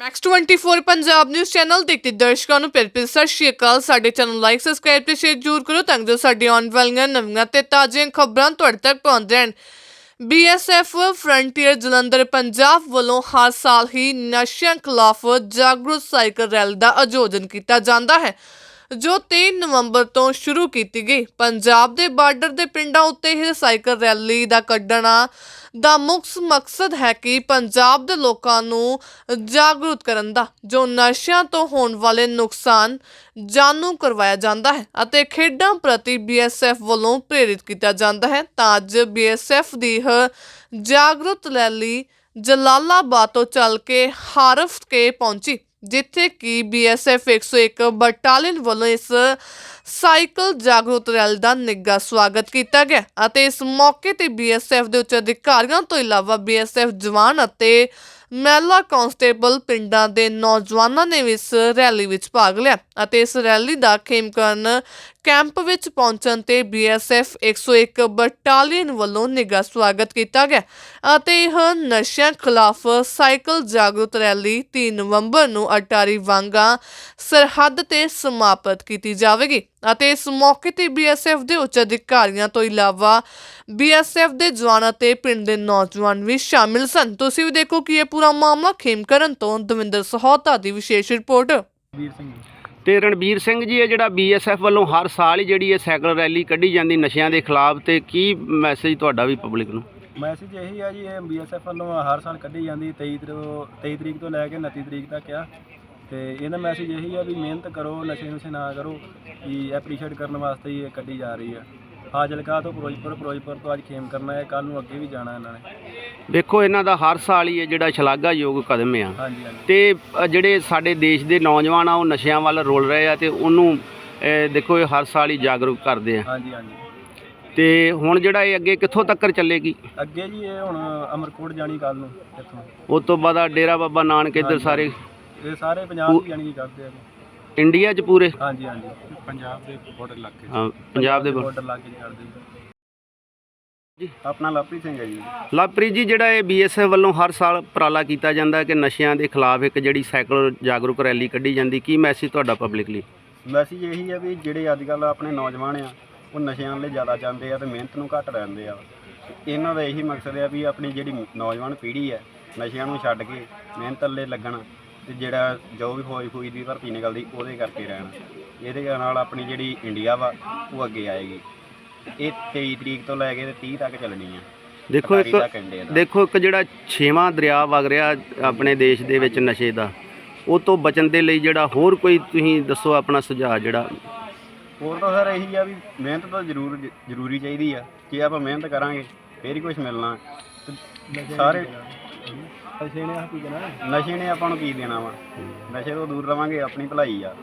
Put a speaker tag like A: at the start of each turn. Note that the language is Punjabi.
A: ਮੈਕਸ 24 ਪੰਜਾਬ ਨਿਊਜ਼ ਚੈਨਲ ਦੇਖਦੇ ਦਰਸ਼ਕਾਂ ਨੂੰ ਪਿਆਰ ਭਰੀ ਸਤਿ ਸ਼੍ਰੀ ਅਕਾਲ। ਸਾਡੇ ਚੈਨਲ ਲਾਈਕ ਸਬਸਕ੍ਰਾਈਬ ਤੇ ਸ਼ੇਅਰ ਜ਼ਰੂਰ ਕਰੋ ਤਾਂ ਜੋ ਸਾਡੀ ਆਉਣ ਵਾਲੀਆਂ ਨਵੀਆਂ ਤੇ ਤਾਜ਼ੀਆਂ ਖਬਰਾਂ ਤੁਹਾਡੇ ਤੱਕ ਪਹੁੰਚ ਰਹਿਣ ਬੀਐਸਐਫ ਫਰੰਟੀਅਰ ਜਲੰਧਰ, ਪੰਜਾਬ ਵੱਲੋਂ ਹਰ ਸਾਲ ਹੀ ਨਸ਼ਿਆਂ ਖਿਲਾਫ ਜਾਗਰੂਕ ਸਾਈਕਲ ਰੈਲੀ ਦਾ ਆਯੋਜਨ ਕੀਤਾ ਜਾਂਦਾ ਹੈ। ਜੋ 3 ਨਵੰਬਰ ਤੋਂ ਸ਼ੁਰੂ ਕੀਤੀ ਗਈ। ਪੰਜਾਬ ਦੇ ਬਾਰਡਰ ਦੇ ਪਿੰਡਾਂ ਉੱਤੇ ਇਹ ਸਾਈਕਲ ਰੈਲੀ ਦਾ ਕੱਢਣਾ ਦਾ ਮੁੱਖ ਮਕਸਦ ਹੈ ਕਿ ਪੰਜਾਬ ਦੇ ਲੋਕਾਂ ਨੂੰ ਜਾਗਰੂਕ ਕਰਨ ਦਾ, ਜੋ ਨਸ਼ਿਆਂ ਤੋਂ ਹੋਣ ਵਾਲੇ ਨੁਕਸਾਨ ਜਾਣੂ ਕਰਵਾਇਆ ਜਾਂਦਾ ਹੈ ਅਤੇ ਖੇਡਾਂ ਪ੍ਰਤੀ ਬੀਐਸਐਫ ਵੱਲੋਂ ਪ੍ਰੇਰਿਤ ਕੀਤਾ ਜਾਂਦਾ ਹੈ। ਤਾਂ ਅੱਜ ਬੀਐਸਐਫ ਦੀ ਜਾਗਰੂਕ ਰੈਲੀ ਜਲਾਲਾਬਾਦ ਤੋਂ ਚੱਲ ਕੇ ਹਾਰਫ ਕੇ ਪਹੁੰਚੀ। ਜਿੱਥੇ ਕਿ ਬੀਐਸਐਫ 101 ਬਟਾਲੀਅਨ ਵੱਲੋਂ ਇਸ ਸਾਈਕਲ ਜਾਗਰੂਕ ਰੈਲੀ ਦਾ ਨਿੱਘਾ ਸਵਾਗਤ ਕੀਤਾ ਗਿਆ ਅਤੇ ਇਸ ਮੌਕੇ ਤੇ ਬੀਐਸਐਫ ਦੇ ਉੱਚ ਅਧਿਕਾਰੀਆਂ ਤੋਂ ਇਲਾਵਾ ਬੀਐਸਐਫ ਜਵਾਨ ਅਤੇ ਮਹਿਲਾ ਕਾਂਸਟੇਬਲ ਪਿੰਡਾਂ ਦੇ ਨੌਜਵਾਨਾਂ ਨੇ ਵੀ ਇਸ ਰੈਲੀ ਵਿੱਚ ਭਾਗ ਲਿਆ ਅਤੇ ਇਸ ਰੈਲੀ ਦਾ ਖੇਮਕਰਨ ਕੈਂਪ ਵਿੱਚ ਪਹੁੰਚਣ ਤੇ ਬੀਐਸਐਫ 101 ਬਟਾਲੀਅਨ ਵੱਲੋਂ ਨਿੱਘਾ ਸਵਾਗਤ ਕੀਤਾ ਗਿਆ ਅਤੇ ਇਹ ਨਸ਼ਿਆਂ ਖਿਲਾਫ ਸਾਈਕਲ ਜਾਗਰੂਕ ਰੈਲੀ 3 ਨਵੰਬਰ ਨੂੰ ਅਟਾਰੀ ਵਾਂਗਾ ਸਰਹੱਦ ਤੇ ਸਮਾਪਤ ਕੀਤੀ ਜਾਵੇਗੀ। ਅਤੇ ਇਸ ਮੌਕੇ ਤੇ ਬੀਐਸਐਫ ਦੇ ਉੱਚ ਅਧਿਕਾਰੀਆਂ ਤੋਂ ਇਲਾਵਾ ਬੀਐਸਐਫ ਦੇ ਜਵਾਨ ਅਤੇ ਪਿੰਡ ਦੇ ਨੌਜਵਾਨ ਵੀ ਸ਼ਾਮਿਲ ਸਨ। ਤੁਸੀਂ ਵੀ ਦੇਖੋ ਕਿ ਇਹ ਪੂਰਾ ਮਾਮਲਾ ਖੇਮਕਰਨ ਤੋਂ ਦਵਿੰਦਰ ਸਹੋਤਾ ਦੀ ਵਿਸ਼ੇਸ਼ ਰਿਪੋਰਟ।
B: ਵੀਰ ਸਿੰਘ ਜੀ।
C: ਤੇ ਰਣਬੀਰ ਸਿੰਘ ਜੀ ਇਹ ਜਿਹੜਾ ਬੀਐਸਐਫ ਵੱਲੋਂ ਹਰ ਸਾਲ ਹੀ ਜਿਹੜੀ ਇਹ ਸਾਈਕਲ ਰੈਲੀ ਕੱਢੀ ਜਾਂਦੀ ਨਸ਼ਿਆਂ ਦੇ ਖਿਲਾਫ ਤੇ ਕੀ ਮੈਸੇਜ ਤੁਹਾਡਾ ਵੀ ਪਬਲਿਕ ਨੂੰ?
B: ਮੈਸੇਜ ਇਹੀ ਆ ਜੀ ਇਹ ਬੀਐਸਐਫ ਵੱਲੋਂ ਹਰ ਸਾਲ ਕੱਢੀ ਜਾਂਦੀ 23 ਤੋਂ 23 ਤਰੀਕ ਤੋਂ ਲੈ ਕੇ 29 ਤਰੀਕ ਤੱਕ ਆ। ਤੇ ਇਹਦਾ ਮੈਸੇਜ ਇਹੀ ਆ ਵੀ ਮਿਹਨਤ ਕਰੋ ਨਸ਼ੇ ਨੁਸ਼ੇ ਨਾ ਕਰੋ ਵੀ ਐਪਰੀਸ਼ੀਏਟ ਕਰਨ ਵਾਸਤੇ ਹੀ ਇਹ ਕੱਢੀ ਜਾ ਰਹੀ ਆ। ਫਾਜ਼ਿਲਕਾ ਤੋਂ ਫਿਰੋਜ਼ਪੁਰ ਫਿਰੋਜ਼ਪੁਰ ਤੋਂ ਅੱਜ ਖੇਮ ਕਰਨਾ ਹੈ ਕੱਲ ਨੂੰ ਅੱਗੇ ਵੀ ਜਾਣਾ ਇਹਨਾਂ ਨੇ।
C: ਦੇਖੋ ਇਹਨਾਂ ਦਾ ਹਰ ਸਾਲ ਹੀ ਇਹ ਜਿਹੜਾ ਸ਼ਲਾਘਾਯੋਗ ਕਦਮ ਆ।
B: ਹਾਂਜੀ ਹਾਂਜੀ।
C: ਤੇ ਅ, ਜਿਹੜੇ ਸਾਡੇ ਦੇਸ਼ ਦੇ ਨੌਜਵਾਨ ਆ ਉਹ ਨਸ਼ਿਆਂ ਵੱਲ ਰੁਲ ਰਹੇ ਆ ਤੇ ਉਹਨੂੰ ਅ, ਦੇਖੋ ਇਹ ਹਰ ਸਾਲ ਹੀ ਜਾਗਰੂਕ ਕਰਦੇ ਆ।
B: ਹਾਂਜੀ ਹਾਂਜੀ।
C: ਤੇ ਹੁਣ ਜਿਹੜਾ ਇਹ ਅੱਗੇ ਕਿੱਥੋਂ ਤੱਕ ਚੱਲੇਗੀ?
B: ਅੱਗੇ ਜੀ ਇਹ ਹੁਣ ਅਮਰਕੋਟ ਜਾਣੀ ਕੱਲ ਨੂੰ ਇੱਥੋਂ।
C: ਉਸ ਤੋਂ ਬਾਅਦ ਆ ਡੇਰਾ ਬਾਬਾ ਨਾਨਕ ਇੱਧਰ। ਸਾਰੇ
B: ਇਹ ਸਾਰੇ ਪੰਜਾਬ ਦੀ ਜਾਣੀ ਕੀ ਕਰਦੇ ਆ ਜੀ।
C: ਇੰਡੀਆ 'ਚ ਪੂਰੇ?
B: ਹਾਂਜੀ ਹਾਂਜੀ। ਪੰਜਾਬ ਦੇ ਬਾਰਡਰ ਇਲਾਕੇ
C: ਹਾਂ, ਪੰਜਾਬ ਦੇ
B: ਬਾਰਡਰ ਇਲਾਕੇ 'ਚ ਕਰਦੇ ਜੀ ਆਪਣਾ ਲਵਪ੍ਰੀਤ ਸਿੰਘ ਹੈ ਜੀ।
C: ਲਵਪ੍ਰੀਤ ਜੀ ਜਿਹੜਾ ਇਹ ਬੀਐਸਐਫ ਵੱਲੋਂ ਹਰ ਸਾਲ ਉਪਰਾਲਾ ਕੀਤਾ ਜਾਂਦਾ ਹੈ ਕਿ ਨਸ਼ਿਆਂ ਦੇ ਖਿਲਾਫ ਇੱਕ ਜਿਹੜੀ ਸਾਈਕਲ ਜਾਗਰੂਕ ਰੈਲੀ ਕੱਢੀ ਜਾਂਦੀ ਕੀ ਮੈਸੇਜ ਤੁਹਾਡਾ ਪਬਲਿਕ ਲਈ?
B: ਮੈਸੇਜ ਇਹੀ ਆ ਵੀ ਜਿਹੜੇ ਅੱਜ ਕੱਲ ਆਪਣੇ ਨੌਜਵਾਨ ਆ ਉਹ ਨਸ਼ਿਆਂ ਲਈ ਜ਼ਿਆਦਾ ਜਾਂਦੇ ਆ ਤੇ ਮਿਹਨਤ ਨੂੰ ਘੱਟ ਰਹਿੰਦੇ ਆ। ਇਹਨਾਂ ਦਾ ਇਹੀ ਮਕਸਦ ਆ ਵੀ ਆਪਣੀ ਜਿਹੜੀ ਨੌਜਵਾਨ ਪੀੜ੍ਹੀ ਹੈ ਨਸ਼ਿਆਂ ਨੂੰ ਛੱਡ ਕੇ ਮਿਹਨਤ ਲਈ ਲੱਗਣ। ਤੇ ਜਿਹੜਾ ਜੋ ਵੀ ਫੌਜ ਫੂਜ ਦੀ ਭਰਤੀ ਨਿਕਲਦੀ ਉਹਦੇ ਕਰਕੇ ਰਹਿਣ। ਇਹਦੇ ਨਾਲ ਆਪਣੀ ਜਿਹੜੀ ਇੰਡੀਆ ਵਾ ਉਹ ਅੱਗੇ ਆਏਗੀ। ਇਹ 23 ਤਰੀਕ ਤੋਂ ਲੈ ਕੇ ਤੇ 30 ਤੱਕ ਚੱਲਣੀ ਆ।
C: ਦੇਖੋ ਇੱਕ ਦੇਖੋ ਇੱਕ ਜਿਹੜਾ ਛੇਵਾਂ ਦਰਿਆ ਵਗ ਰਿਹਾ ਆਪਣੇ ਦੇਸ਼ ਦੇ ਵਿੱਚ ਨਸ਼ੇ ਦਾ ਉਹ ਤੋਂ ਬਚਣ ਦੇ ਲਈ ਜਿਹੜਾ ਹੋਰ ਕੋਈ ਤੁਸੀਂ ਦੱਸੋ ਆਪਣਾ ਸੁਝਾਅ ਜਿਹੜਾ?
B: ਹੋਰ ਤਾਂ ਸਰ ਇਹੀ ਆ ਵੀ ਮਿਹਨਤ ਤਾਂ ਜ਼ਰੂਰ ਜ਼ਰੂਰੀ ਚਾਹੀਦੀ ਆ। ਜੇ ਆਪਾਂ ਮਿਹਨਤ ਕਰਾਂਗੇ ਫੇਰ ਹੀ ਕੁਝ ਮਿਲਣਾ। ਸਾਰੇ ਨਸ਼ੇ ਨੇ ਕੀ ਦੇਣਾ? ਨਸ਼ੇ ਨੇ ਆਪਾਂ ਨੂੰ ਕੀ ਦੇਣਾ ਵਾ? ਨਸ਼ੇ ਤੋਂ ਦੂਰ ਰਵਾਂਗੇ, ਆਪਣੀ ਭਲਾਈ ਆ।